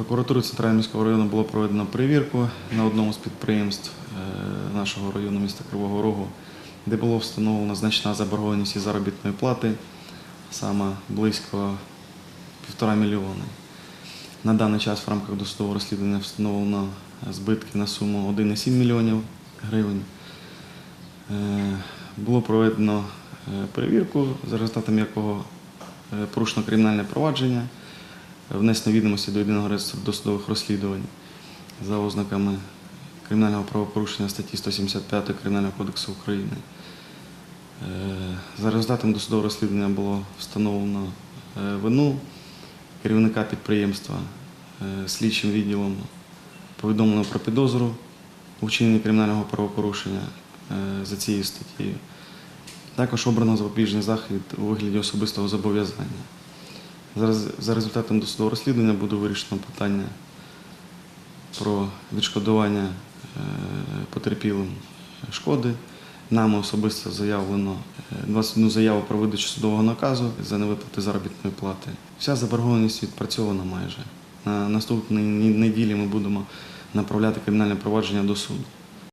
Прокуратурою Центрального міського району було проведено перевірку на одному з підприємств е, нашого району міста Кривого Рогу, де було встановлено значна заборгованість із заробітної плати, саме близько півтора мільйони. На даний час в рамках досудового розслідування встановлено збитки на суму 1,7 мільйонів гривень. Е, Було проведено е, перевірку, за результатом якого порушено кримінальне провадження, внесено відомості до єдиного реєстру досудових розслідувань за ознаками кримінального правопорушення статті 175 Кримінального кодексу України. Е, За результатом досудового розслідування було встановлено е, вину керівника підприємства е, слідчим відділом повідомлено про підозру у вчиненні кримінального правопорушення за цією статтєю. Також обрано запобіжний захід у вигляді особистого зобов'язання. За результатом досудового розслідування буде вирішено питання про відшкодування е, потерпілим шкоди. Нами особисто заявлено е, 21 заяву про видачу судового наказу за невиплати заробітної плати. Вся заборгованість відпрацьована майже. На наступній неділі ми будемо направляти кримінальне провадження до суду.